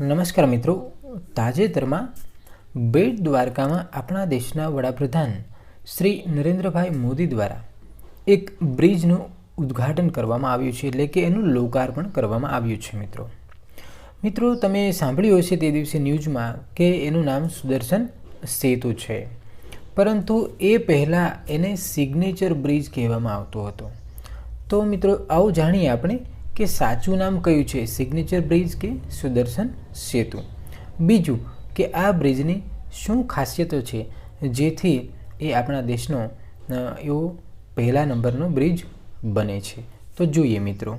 નમસ્કાર મિત્રો. તાજેતરમાં બેટ દ્વારકામાં આપણા દેશના વડાપ્રધાન શ્રી નરેન્દ્રભાઈ મોદી દ્વારા એક બ્રિજનું ઉદ્ઘાટન કરવામાં આવ્યું છે એટલે કે એનું લોકાર્પણ કરવામાં આવ્યું છે મિત્રો. મિત્રો, તમે સાંભળ્યું હશે તે દિવસે ન્યૂઝમાં કે એનું નામ સુદર્શન સેતુ છે. પરંતુ એ પહેલાં એને સિગ્નેચર બ્રિજ કહેવામાં આવતો હતો. તો મિત્રો, આવું જાણીએ આપણે કે સાચું નામ કયું છે? સિગ્નેચર બ્રિજ કે સુદર્શન સેતુ? બીજું કે આ બ્રિજની શું ખાસિયતો છે? જેથી એ આપણા દેશનો એવો પહેલા નંબરનો બ્રિજ બને છે. તો જોઈએ મિત્રો.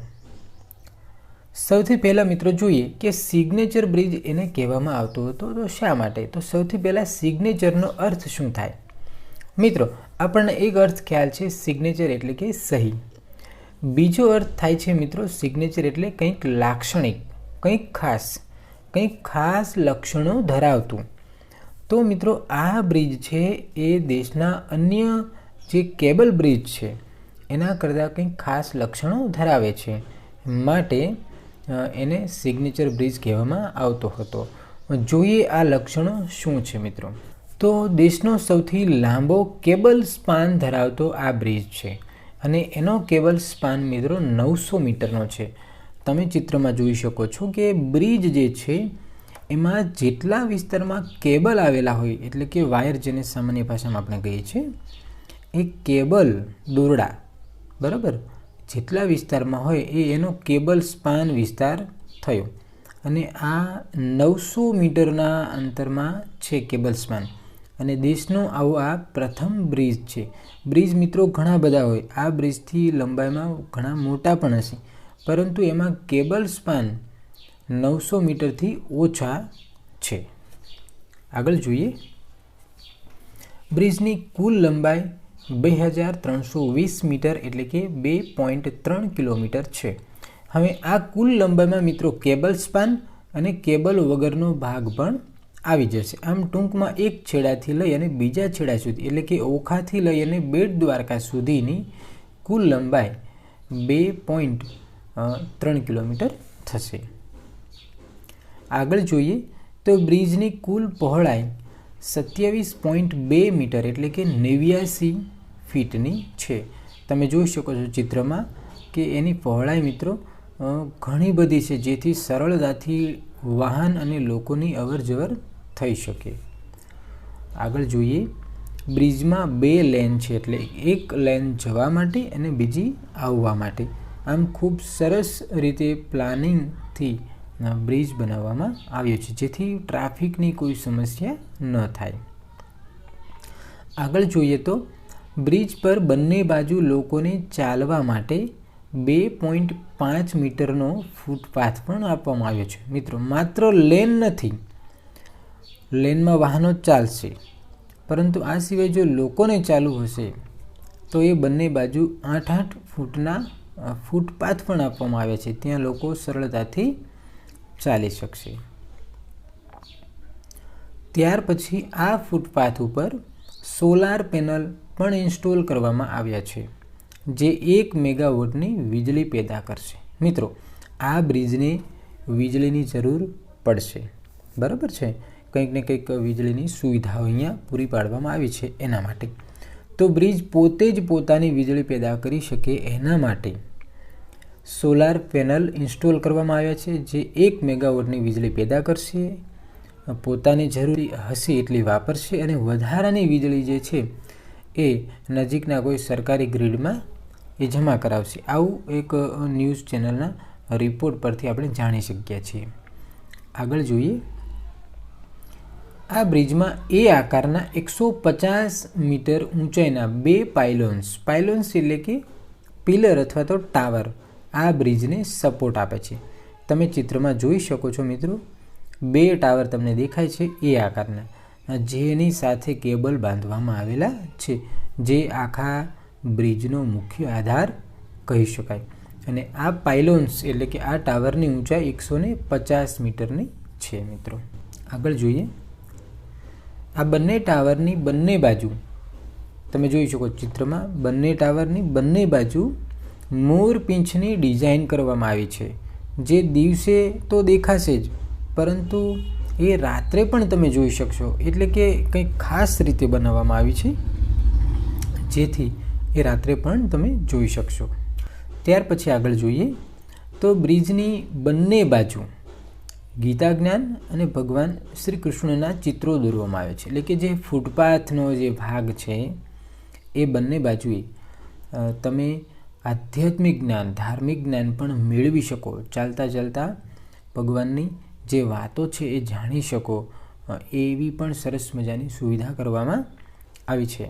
સૌથી પહેલાં મિત્રો જોઈએ કે સિગ્નેચર બ્રિજ એને કહેવામાં આવતો હતો તો શા માટે? તો સૌથી પહેલાં સિગ્નેચરનો અર્થ શું થાય? મિત્રો, આપણને એક અર્થ ખ્યાલ છે સિગ્નેચર એટલે કે સહી. બીજો અર્થ થાય છે મિત્રો સિગ્નેચર એટલે કંઈક લાક્ષણિક, કંઈક ખાસ કંઈક ખાસ લક્ષણો ધરાવતું. તો મિત્રો આ બ્રિજ છે એ દેશના અન્ય જે કેબલ બ્રિજ છે, એના કરતાં કંઈક ખાસ લક્ષણો ધરાવે છે, માટે એને સિગ્નેચર બ્રિજ કહેવામાં આવતો હતો. જોઈએ આ લક્ષણો શું છે મિત્રો. તો દેશનો સૌથી લાંબો કેબલ સ્પાન ધરાવતો આ બ્રિજ છે. અને એનો કેબલ સ્પાન મિત્રો નવસો મીટરનો છે. તમે ચિત્રમાં જોઈ શકો છો કે બ્રિજ જે છે, એમાં જેટલા વિસ્તારમાં કેબલ આવેલા હોય, એટલે કે વાયર જેને સામાન્ય ભાષામાં આપણે કહીએ છીએ, એ કેબલ દોરડા, બરાબર? જેટલા વિસ્તારમાં હોય એ એનો કેબલ સ્પાન વિસ્તાર થયો. અને આ નવસો મીટરના અંતરમાં છે કેબલ સ્પાન. અને દેશનો આવો આ પ્રથમ બ્રિજ છે. બ્રિજ મિત્રો ઘણા બધા હોય. આ બ્રિજથી લંબાઈમાં ઘણા મોટા પણ હશે. પરંતુ એમાં કેબલ સ્પાન નવસો મીટરથી ઓછા છે. આગળ જોઈએ. બ્રિજની કુલ લંબાઈ બે હજાર ત્રણસો વીસ મીટર એટલે કે બે પોઈન્ટ ત્રણ કિલોમીટર છે. હવે આ કુલ લંબાઈમાં મિત્રો કેબલ સ્પાન અને કેબલ વગરનો ભાગ પણ આવી જશે. આમ ટૂંકમાં એક છેડાથી લઈ અને બીજા છેડા સુધી, એટલે કે ઓખાથી લઈ અને બેટ દ્વારકા સુધીની કુલ લંબાઈ બે પોઈન્ટ ત્રણ કિલોમીટર થશે. આગળ જોઈએ તો બ્રિજની કુલ પહોળાઈ સત્યાવીસ પોઈન્ટ બે મીટર, એટલે કે નેવ્યાસી ફીટની છે. તમે જોઈ શકો છો ચિત્રમાં કે એની પહોળાઈ મિત્રો ઘણી બધી છે, જેથી સરળતાથી વાહન અને લોકોની અવર જવર થઈ શકે. આગળ જોઈએ. બ્રિજમાં બે લેન છે એટલે એક લેન જવા માટે અને બીજી આવવા માટે. આમ ખૂબ સરસ રીતે પ્લાનિંગથી બ્રિજ બનાવવામાં આવ્યો છે, જેથી ટ્રાફિકની કોઈ સમસ્યા ન થાય. આગળ જોઈએ તો, બ્રિજ પર બંને બાજુ લોકોને ચાલવા માટે બે પોઈન્ટ પાંચ મીટરનો ફૂટપાથ પણ આપવામાં આવ્યો છે. મિત્રો, માત્ર લેન નથી લેનમાં વાહનો ચાલશે. પરંતુ આ સિવાય જો લોકોને ચાલુ હશે, તો એ બંને બાજુ આઠ આઠ ફૂટના ફૂટપાથ પણ આપવામાં આવ્યા છે. ત્યાં લોકો સરળતાથી ચાલી શકશે. ત્યાર પછી આ ફૂટપાથ ઉપર સોલાર પેનલ પણ ઇન્સ્ટોલ કરવામાં આવ્યા છે, જે એક મેગાવોટની વીજળી પેદા કરશે. મિત્રો, આ બ્રિજને વીજળીની જરૂર પડશે. બરાબર છે? કંઈક ને કંઈક વીજળીની સુવિધાઓ અહીંયા પૂરી પાડવામાં આવી છે એના માટે. તો બ્રિજ પોતે જ પોતાની વીજળી પેદા કરી શકે એના માટે સોલાર પેનલ ઇન્સ્ટોલ કરવામાં આવ્યા છે, જે એક મેગાવોટની વીજળી પેદા કરશે, પોતાની જરૂરી હશે એટલી વાપરશે અને વધારાની વીજળી જે છે એ નજીકના કોઈ સરકારી ગ્રીડમાં એ જમા કરાવશે. આવું એક ન્યૂઝ ચેનલના રિપોર્ટ પરથી આપણે જાણી શકીએ છીએ. આગળ જોઈએ આ બ્રિજમાં એ આકારના એકસો પચાસ મીટર ઊંચાઈના બે પાયલોન્સ પાયલોન્સ એટલે કે પિલર અથવા તો ટાવર આ બ્રિજને સપોર્ટ આપે છે. તમે ચિત્રમાં જોઈ શકો છો મિત્રો, બે ટાવર તમને દેખાય છે એ આકારના, જેની સાથે કેબલ બાંધવામાં આવેલા છે, જે આખા બ્રિજનો મુખ્ય આધાર કહી શકાય. અને આ પાયલોન્સ એટલે કે આ ટાવરની ઊંચાઈ એકસો ને પચાસ મીટરની છે મિત્રો. આગળ જોઈએ. આ બંને ટાવરની બંને બાજુ, તમે જોઈ શકો ચિત્રમાં, બંને ટાવરની બંને બાજુ મોર પીંછની ડિઝાઇન કરવામાં આવી છે. જે દિવસે તો દેખાશે જ, પરંતુ એ રાત્રે પણ તમે જોઈ શકશો. એટલે કે કંઈક ખાસ રીતે બનાવવામાં આવી છે, જેથી એ રાત્રે પણ તમે જોઈ શકશો. ત્યાર પછી આગળ જોઈએ, તો બ્રિજની બંને બાજુ ગીતા જ્ઞાન અને ભગવાન શ્રી કૃષ્ણના ચિત્રો દોરવામાં આવે છે. એટલે કે જે ફૂટપાથનો જે ભાગ છે, એ બંને બાજુએ તમે આધ્યાત્મિક જ્ઞાન, ધાર્મિક જ્ઞાન પણ મેળવી શકો. ચાલતા ચાલતા ભગવાનની જે વાતો છે એ જાણી શકો એવી પણ સરસ મજાની સુવિધા કરવામાં આવી છે.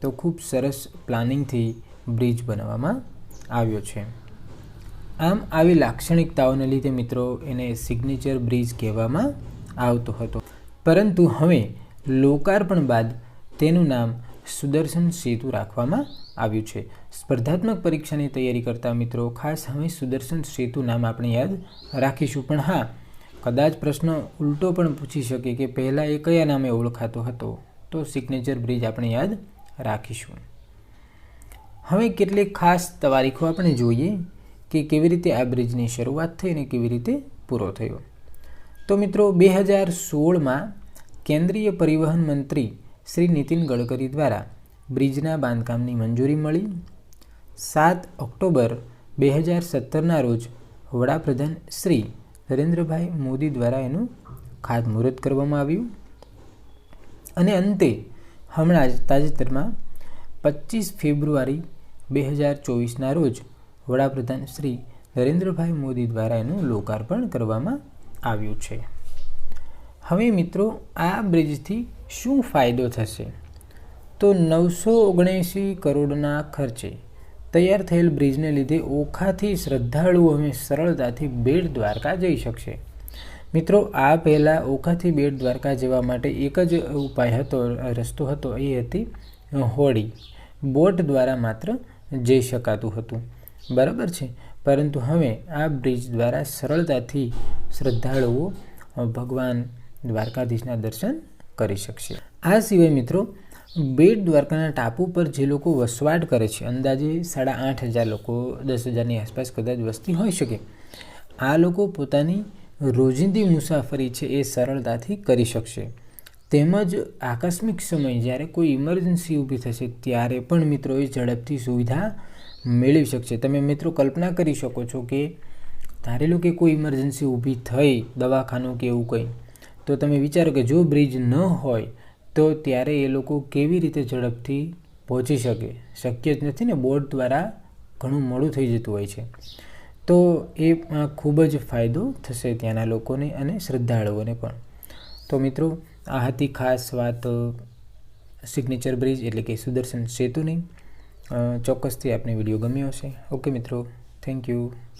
તો ખૂબ સરસ પ્લાનિંગથી બ્રિજ બનાવવામાં આવ્યો છે. આમ આવી લાક્ષણિકતાઓને લીધે મિત્રો એને સિગ્નેચર બ્રિજ કહેવામાં આવતો હતો. પરંતુ હવે લોકાર્પણ બાદ તેનું નામ સુદર્શન સેતુ રાખવામાં આવ્યું છે. સ્પર્ધાત્મક પરીક્ષાની તૈયારી કરતા મિત્રો ખાસ હવે સુદર્શન સેતુ નામ આપણે યાદ રાખીશું. પણ હા, કદાચ પ્રશ્ન ઉલટો પણ પૂછી શકે કે પહેલાં એ કયા નામે ઓળખાતો હતો, તો સિગ્નેચર બ્રિજ આપણે યાદ રાખીશું. હવે કેટલીક ખાસ તવારીખો આપણે જોઈએ. કે કેવી રીતે આ બ્રિજની શરૂઆત થઈ અને કેવી રીતે પૂરો થયો? તો મિત્રો બે હજાર સોળમાં કેન્દ્રીય પરિવહન મંત્રી શ્રી નીતિન ગડકરી દ્વારા બ્રિજના બાંધકામની મંજૂરી મળી. સાત ઓક્ટોબર બે હજાર સત્તરના રોજ વડાપ્રધાન શ્રી નરેન્દ્રભાઈ મોદી દ્વારા એનું ખાતમુહૂર્ત કરવામાં આવ્યું. અને અંતે હમણાં જ તાજેતરમાં પચીસ ફેબ્રુઆરી બે હજાર ચોવીસના રોજ વડાપ્રધાન શ્રી નરેન્દ્રભાઈ મોદી દ્વારા એનું લોકાર્પણ કરવામાં આવ્યું છે. હવે મિત્રો, આ બ્રિજથી શું ફાયદો થશે? તો નવસો ઓગણએંસી કરોડના ખર્ચે તૈયાર થયેલ બ્રિજને લીધે ઓખાથી શ્રદ્ધાળુઓ હવે સરળતાથી બેટ દ્વારકા જઈ શકશે. મિત્રો, આ પહેલાં ઓખાથી બેટ દ્વારકા જવા માટે એક જ ઉપાય હતો, રસ્તો હતો એ હતી હોડી. બોટ દ્વારા માત્ર જઈ શકાતું હતું. બરાબર છે. પરંતુ હવે આ બ્રિજ દ્વારા સરળતાથી શ્રદ્ધાળુઓ ભગવાન દ્વારકાધીશના દર્શન કરી શકશે. આ સિવાય મિત્રો, બેટ દ્વારકાના ટાપુ પર જે લોકો વસવાટ કરે છે, અંદાજે સાડા આઠ હજાર લોકો, દસ હજારની આસપાસ કદાચ વસ્તી હોઈ શકે, આ લોકો પોતાની રોજિંદી મુસાફરી છે એ સરળતાથી કરી શકશે. તેમજ આકસ્મિક સમય જ્યારે કોઈ ઇમરજન્સી ઊભી થશે, ત્યારે પણ મિત્રો એ ઝડપથી સુવિધા મેળવી શકશે. તમે મિત્રો કલ્પના કરી શકો છો કે ધારેલો કે કોઈ ઇમરજન્સી ઊભી થઈ, દવાખાનું કે એવું કંઈ, તો તમે વિચારો કે જો બ્રિજ ન હોય, તો ત્યારે એ લોકો કેવી રીતે ઝડપથી પહોંચી શકે? શક્ય જ નથી ને બોટ દ્વારા ઘણું મોડું થઈ જતું હોય છે. તો એ ખૂબ જ ફાયદો થશે ત્યાંના લોકોને અને શ્રદ્ધાળુઓને પણ. તો મિત્રો, આ હતી ખાસ વાત સિગ્નેચર બ્રિજ એટલે કે સુદર્શન સેતુની. ચોક્કસથી આપને વીડિયો ગમ્યો હશે. ઓકે મિત્રો થેન્ક યુ.